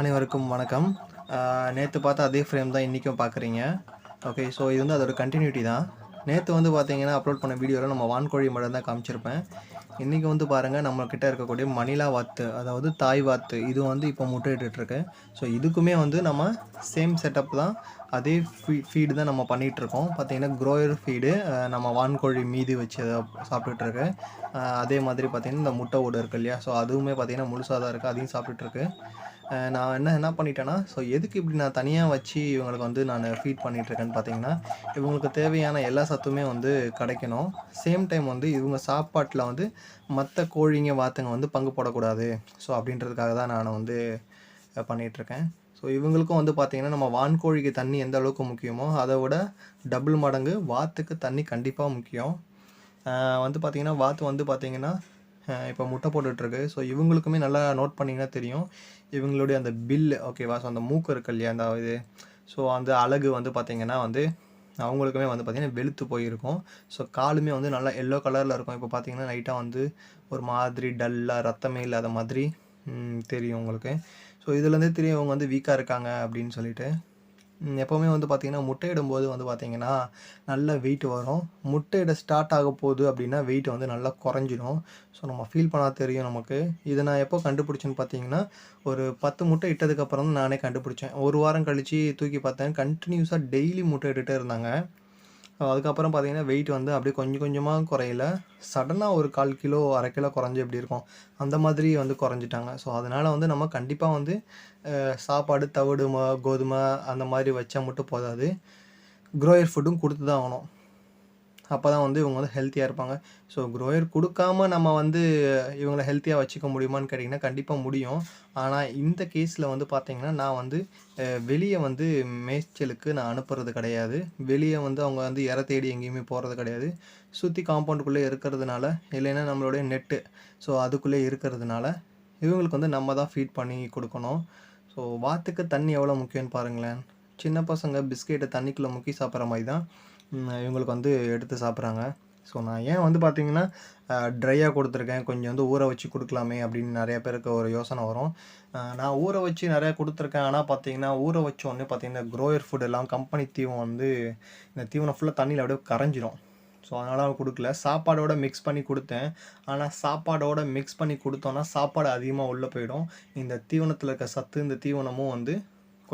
அனைவருக்கும் வணக்கம். நேற்று பார்த்தா அதே ஃப்ரேம் தான் இன்றைக்கும் பார்க்குறீங்க. ஓகே ஸோ இது வந்து அதோட கண்டினியூட்டி தான். நேற்று வந்து பார்த்தீங்கன்னா அப்லோட் பண்ண வீடியோவில் நம்ம வான்கோழி மட்டும் தான் காமிச்சிருப்பேன். இன்றைக்கி வந்து பாருங்கள் நம்மக்கிட்ட இருக்கக்கூடிய மணிலா வாத்து அதாவது தாய் வாத்து இது வந்து இப்போ முட்டையிட்டுருக்கு. ஸோ இதுக்குமே வந்து நம்ம சேம் செட்டப் தான் அதே ஃபீ ஃபீடு தான் நம்ம பண்ணிகிட்ருக்கோம். பார்த்தீங்கன்னா க்ரோயர் ஃபீடு நம்ம வான்கோழி மீதி வச்சு அதை சாப்பிட்டுட்ருக்கு. அதே மாதிரி பார்த்திங்கன்னா இந்த முட்டை ஓடு இருக்குது இல்லையா? ஸோ அதுவுமே பார்த்திங்கன்னா முழுசாக தான் இருக்குது அதையும் சாப்பிட்டுட்ருக்கு. நான் என்ன என்ன பண்ணிட்டேன்னா ஸோ எதுக்கு இப்படி நான் தனியாக வச்சு இவங்களுக்கு வந்து நான் ஃபீட் பண்ணிகிட்ருக்கேன்னு பார்த்தீங்கன்னா இவங்களுக்கு தேவையான எல்லா சத்துமே வந்து கிடைக்கணும். சேம் டைம் வந்து இவங்க சாப்பாட்டில் வந்து மற்ற கோழிங்க வாத்துங்க வந்து பங்கு போடக்கூடாது. ஸோ அப்படின்றதுக்காக தான் நான் வந்து பண்ணிகிட்ருக்கேன் ஸோ இவங்களுக்கும் வந்து பார்த்திங்கன்னா நம்ம வான்கோழிக்கு தண்ணி எந்த அளவுக்கு முக்கியமோ அதை விட டபுள் மடங்கு வாத்துக்கு தண்ணி கண்டிப்பாக முக்கியம். வந்து பார்த்திங்கன்னா வாத்து வந்து பார்த்திங்கன்னா இப்போ முட்டை போட்டுட்ருக்கு. ஸோ இவங்களுக்குமே நல்லா நோட் பண்ணிங்கன்னா தெரியும். இவங்களுடைய அந்த பில்லு ஓகேவா ஸோ அந்த மூக்கு இருக்கு இல்லையா? அந்த இது. ஸோ அந்த அழகு வந்து பார்த்திங்கன்னா வந்து அவங்களுக்குமே வந்து பார்த்திங்கன்னா வெளுத்து போயிருக்கும். ஸோ காலுமே வந்து நல்லா எல்லோ கலரில் இருக்கும். இப்போ பார்த்திங்கன்னா லைட்டாக வந்து ஒரு மாதிரி டல்லாக ரத்தமே இல்லாத மாதிரி தெரியும் உங்களுக்கு. ஸோ இதுலேருந்தே தெரியும் இவங்க வந்து வீக்காக இருக்காங்க அப்படின்னு சொல்லிட்டு. எப்போவுமே வந்து பார்த்திங்கன்னா முட்டையிடும்போது வந்து பார்த்திங்கன்னா நல்ல வெயிட் வரும். முட்டையிட ஸ்டார்ட் ஆக போகுது அப்படின்னா வெயிட் வந்து நல்லா குறைஞ்சிடும் ஸோ நம்ம ஃபீல் பண்ணால் தெரியும் நமக்கு. இதை நான் எப்போ கண்டுபிடிச்சேன்னு பார்த்தீங்கன்னா ஒரு பத்து முட்டை இட்டதுக்கப்புறம் தான் நானே கண்டுபிடிச்சேன். ஒரு வாரம் கழித்து தூக்கி பார்த்தேன். கண்டினியூஸாக டெய்லி முட்டை இட்டுகிட்டே இருந்தாங்க. அதுக்கப்புறம் பார்த்திங்கன்னா வெயிட் வந்து அப்படியே கொஞ்சம் கொஞ்சமாக குறையல. சடனாக ஒரு கால் கிலோ அரை கிலோ குறைஞ்சி எப்படி இருக்கும்? அந்த மாதிரி வந்து குறைஞ்சிட்டாங்க. ஸோ அதனால் வந்து நம்ம கண்டிப்பாக வந்து சாப்பாடு தவிடு ம கோதுமை அந்த மாதிரி வச்சா மட்டும் போதாது. க்ரோயர் ஃபுட்டும் கொடுத்து தான் ஆகணும். அப்போ தான் வந்து இவங்க வந்து ஹெல்த்தியாக இருப்பாங்க. ஸோ க்ரோயர் கொடுக்காம நம்ம வந்து இவங்களை ஹெல்த்தியாக வச்சுக்க முடியுமான்னு கேட்டிங்கன்னா கண்டிப்பாக முடியும். ஆனால் இந்த கேஸில் வந்து பார்த்திங்கன்னா நான் வந்து வெளியே வந்து மேய்ச்சலுக்கு நான் அனுப்புறது கிடையாது. வெளியே வந்து அவங்க வந்து இற தேடி எங்கேயுமே போகிறது கிடையாது. சுற்றி காம்பவுண்டுக்குள்ளே இருக்கிறதுனால இல்லைன்னா நம்மளுடைய நெட்டு ஸோ அதுக்குள்ளே இருக்கிறதுனால இவங்களுக்கு வந்து நம்ம தான் ஃபீட் பண்ணி கொடுக்கணும். ஸோ வாத்துக்கு தண்ணி எவ்வளோ முக்கியம்னு பாருங்களேன். சின்ன பசங்க பிஸ்கெட்டை தண்ணிக்குள்ளே முக்கி சாப்பிட்ற மாதிரி தான். இவங்களுக்கு வந்து எடுத்து சாப்பிட்றாங்க. ஸோ நான் ஏன் வந்து பார்த்தீங்கன்னா ட்ரையாக கொடுத்துருக்கேன். கொஞ்சம் வந்து ஊற வச்சு கொடுக்கலாமே அப்படின்னு நிறைய பேருக்கு ஒரு யோசனை வரும். நான் ஊற வச்சு நிறையா கொடுத்துருக்கேன். ஆனால் பார்த்தீங்கன்னா ஊற வச்ச உடனே பார்த்தீங்கன்னா க்ரோயர் ஃபுட் எல்லாம் கம்பெனி தீவனம் வந்து இந்த தீவனம் ஃபுல்லாக தண்ணியில் அப்படியே கரைஞ்சிரும். ஸோ அதனால் கொடுக்கல. சாப்பாடோட மிக்ஸ் பண்ணி கொடுத்தேன். ஆனால் சாப்பாடோட மிக்ஸ் பண்ணி கொடுத்தோன்னா சாப்பாடு அதிகமாக உள்ளே போயிடும். இந்த தீவனத்தில் இருக்க சத்து இந்த தீவனமும் வந்து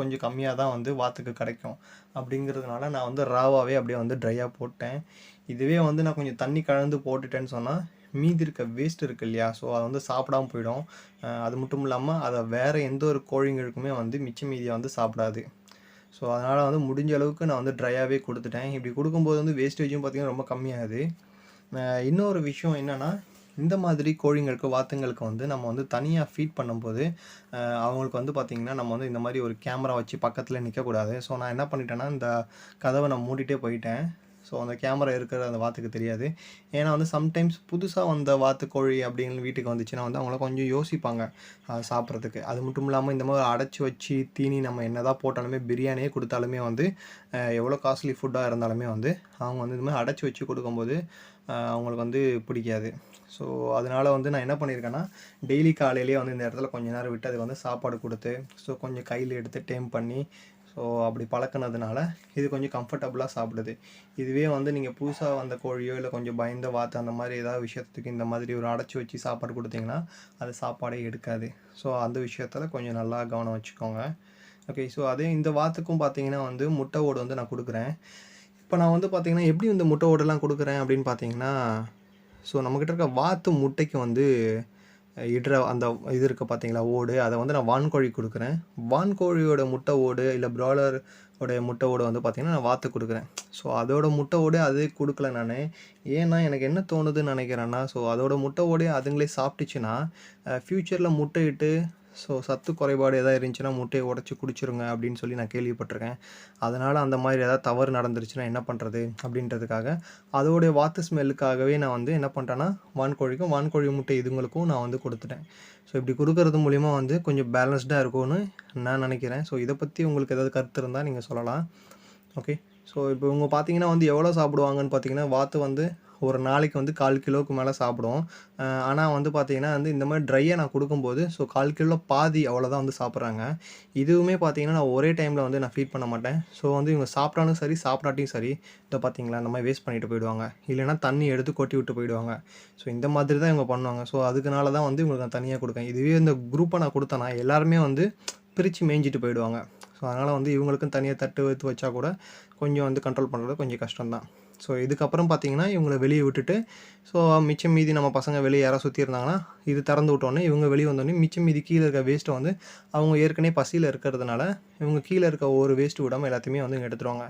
கொஞ்சம் கம்மியாக தான் வந்து வாத்துக்கு கிடைக்கும். அப்படிங்கிறதுனால நான் வந்து ராவாகவே அப்படியே வந்து ட்ரையாக போட்டேன். இதுவே வந்து நான் கொஞ்சம் தண்ணி கலந்து போட்டுட்டேன்னு சொன்னால் மீதி இருக்க வேஸ்ட் இருக்கு இல்லையா? ஸோ அது வந்து சாப்பிடாம போயிடும். அது மட்டும் இல்லாமல் அதை வேறு எந்த ஒரு கோழிங்களுக்குமே வந்து மிச்ச மீதியை வந்து சாப்பிடாது. ஸோ அதனால் வந்து முடிஞ்ச அளவுக்கு நான் வந்து ட்ரையாகவே கொடுத்துட்டேன். இப்படி கொடுக்கும்போது வந்து வேஸ்டேஜும் பார்த்திங்கன்னா ரொம்ப கம்மியாகுது. இன்னொரு விஷயம் என்னென்னா இந்த மாதிரி கோழிங்களுக்கு வாத்துங்களுக்கு வந்து நம்ம வந்து தனியாக ஃபீட் பண்ணும்போது அவங்களுக்கு வந்து பார்த்திங்கன்னா நம்ம வந்து இந்த மாதிரி ஒரு கேமரா வச்சு பக்கத்தில் நிற்கக்கூடாது ஸோ நான் என்ன பண்ணிட்டேன்னா இந்த கதவை நான் மூடிட்டே போயிட்டேன். ஸோ அந்த கேமரா இருக்கிற அந்த வாத்துக்கு தெரியாது. ஏன்னா வந்து சம்டைம்ஸ் புதுசாக வந்த வாத்து கோழி அப்படின்னு வீட்டுக்கு வந்துச்சுன்னா வந்து அவங்கள கொஞ்சம் யோசிப்பாங்க சாப்பிட்றதுக்கு. அது மட்டும் இல்லாமல் இந்த மாதிரி அடைச்சி வச்சு தீனி நம்ம என்ன தான் போட்டாலுமே பிரியாணியே கொடுத்தாலுமே வந்து எவ்வளோ காஸ்ட்லி ஃபுட்டாக இருந்தாலுமே வந்து அவங்க வந்து இந்த மாதிரி அடைச்சி வச்சு கொடுக்கும்போது அவங்களுக்கு வந்து பிடிக்காது. ஸோ அதனால் வந்து நான் என்ன பண்ணியிருக்கேன்னா டெய்லி காலையிலேயே வந்து இந்த இடத்துல கொஞ்ச நேரம் விட்டு அதுக்கு வந்து சாப்பாடு கொடுத்து ஸோ கொஞ்சம் கையில் எடுத்து டேம் பண்ணி ஸோ அப்படி பழக்கினதுனால இது கொஞ்சம் கம்ஃபர்டபுளாக சாப்பிடுது. இதுவே வந்து நீங்கள் புதுசாக வந்த கோழியோ இல்லை கொஞ்சம் பயந்த வாத்து அந்த மாதிரி ஏதாவது விஷயத்துக்கு இந்த மாதிரி ஒரு அடைச்சி வச்சு சாப்பாடு கொடுத்தீங்கன்னா அது சாப்பாடே எடுக்காது. ஸோ அந்த விஷயத்தில் கொஞ்சம் நல்லா கவனம் வச்சுக்கோங்க. ஓகே ஸோ அதே இந்த வாத்துக்கும் பார்த்தீங்கன்னா வந்து முட்டை ஓடு வந்து நான் கொடுக்குறேன். இப்போ நான் வந்து பார்த்தீங்கன்னா எப்படி இந்த முட்டை ஓடெல்லாம் கொடுக்குறேன் அப்படின்னு பார்த்தீங்கன்னா ஸோ நம்மக்கிட்ட இருக்க வாத்து முட்டைக்கு வந்து இடுற அந்த இது இருக்குது பார்த்தீங்களா ஓடு. அதை வந்து நான் வான்கோழி கொடுக்குறேன். வான்கோழியோட முட்டை ஓடு இல்லை ப்ராய்லர் உடைய முட்டை ஓடு வந்து பார்த்திங்கன்னா நான் வாத்து கொடுக்குறேன். ஸோ அதோட முட்டை ஓடு அது கொடுக்கல நான். ஏன்னா எனக்கு என்ன தோணுதுன்னு நினைக்கிறேன்னா ஸோ அதோட முட்டை ஓடே அதுங்களே சாப்பிட்டுச்சுன்னா ஃப்யூச்சரில் முட்டையிட்டு ஸோ சத்து குறைபாடு எதாவது இருந்துச்சுன்னா முட்டையை உடச்சி குடிச்சிருங்க அப்படின்னு சொல்லி நான் கேள்விப்பட்டிருக்கேன். அதனால் அந்த மாதிரி எதாவது தவறு நடந்துருச்சுன்னா என்ன பண்ணுறது அப்படின்றதுக்காக அதோடைய வாத்து ஸ்மெல்லுக்காகவே நான் வந்து என்ன பண்ணுறேன்னா வான்கோழிக்கும் வான்கோழி முட்டை இதுங்களுக்கும் நான் வந்து கொடுத்துட்டேன். ஸோ இப்படி கொடுக்கறது மூலிமா வந்து கொஞ்சம் பேலன்ஸ்டாக இருக்கும்னு நான் நினைக்கிறேன். ஸோ இதை பற்றி உங்களுக்கு ஏதாவது கருத்து இருந்தால் நீங்கள் சொல்லலாம். ஓகே ஸோ இப்போ இவங்க பார்த்தீங்கன்னா வந்து எவ்வளோ சாப்பிடுவாங்கன்னு பார்த்தீங்கன்னா வாத்து வந்து ஒரு நாளைக்கு வந்து கால் கிலோவுக்கு மேலே சாப்பிடும் ஆனால் வந்து பார்த்தீங்கன்னா வந்து இந்த மாதிரி ட்ரையாக நான் கொடுக்கும்போது ஸோ கால் கிலோ பாதி அவ்வளோதான் வந்து சாப்பிட்றாங்க. இதுவுமே பார்த்தீங்கன்னா நான் ஒரே டைமில் வந்து நான் ஃபீட் பண்ண மாட்டேன். ஸோ வந்து இவங்க சாப்பிட்டாலும் சரி சாப்பிடாட்டியும் சரி இதை பார்த்தீங்களா இந்த மாதிரி வேஸ்ட் பண்ணிட்டு போயிடுவாங்க. இல்லைன்னா தண்ணி எடுத்து கொட்டி விட்டு போயிடுவாங்க. ஸோ இந்த மாதிரி தான் இவங்க பண்ணுவாங்க. ஸோ அதுக்குனால தான் வந்து இவங்களுக்கு நான் தனியாக கொடுக்கேன். இதுவே இந்த குரூப்பை நான் கொடுத்தேன்னா எல்லாருமே வந்து பிரித்து மேய்ஞ்சிட்டு போயிடுவாங்க. ஸோ அதனால் வந்து இவங்களுக்கும் தனியாக தட்டு வைத்து வச்சா கூட கொஞ்சம் வந்து கண்ட்ரோல் பண்ணுறது கொஞ்சம் கஷ்டம்தான். ஸோ இதுக்கப்புறம் பார்த்தீங்கன்னா இவங்களை வெளியே விட்டுட்டு ஸோ மிச்சம் மீதி நம்ம பசங்க வெளியே யாராவது சுற்றி இருந்தாங்கன்னா இது திறந்து விட்டோன்னே இவங்க வெளியே வந்தோடனே மிச்சம் மீதி கீழே இருக்க வேஸ்ட்டை வந்து அவங்க ஏற்கனவே பசியில் இருக்கிறதுனால இவங்க கீழே இருக்க ஒரு வேஸ்ட்டு விடாமல் எல்லாத்தையுமே வந்து இங்கே எடுத்துருவாங்க.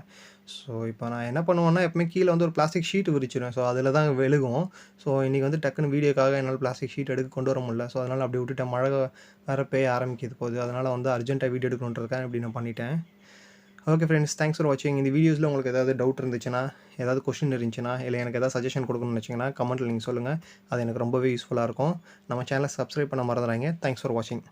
ஸோ இப்போ நான் என்ன பண்ணுவேன்னா எப்பவுமே கீழே வந்து ஒரு பிளாஸ்டிக் ஷீட் விரிச்சிருவேன். ஸோ அதில் தான் விழுகும். ஸோ இன்றைக்கி வந்து டக்குன்னு வீடியோக்காக என்னால் பிளாஸ்டிக் ஷீட் எடுக்க கொண்டு வர முடியல. ஸோ அதனால் அப்படி விட்டுட்டேன். மழை வேறு பெய்ய ஆரம்பிக்கிறது போகுது. அதனால் வந்து அர்ஜென்ட்டாக வீடியோ எடுக்கணுன்றதுக்காக இப்படி நான் பண்ணிட்டேன். ஓகே ஃப்ரெண்ட்ஸ் தேங்க்ஸ் ஃபார் வாட்சிங் இந்த வீடியோஸில் உங்களுக்கு ஏதாவது டவுட் இருந்துச்சுன்னா ஏதாவது கொஷின் இருந்துச்சுன்னா இல்லை எனக்கு ஏதாவது சஜஷன் கொடுக்கணும்னு வச்சிங்கன்னா கமெண்ட்டில் நீங்கள் சொல்லுங்கள் அது எனக்கு ரொம்பவே யூஸ்ஃபுல்லாக இருக்கும். நம்ம சேனலை சப்ஸ்கிரைப் பண்ண மறந்துடுறாங்க தேங்க்ஸ் ஃபார் வாட்சிங்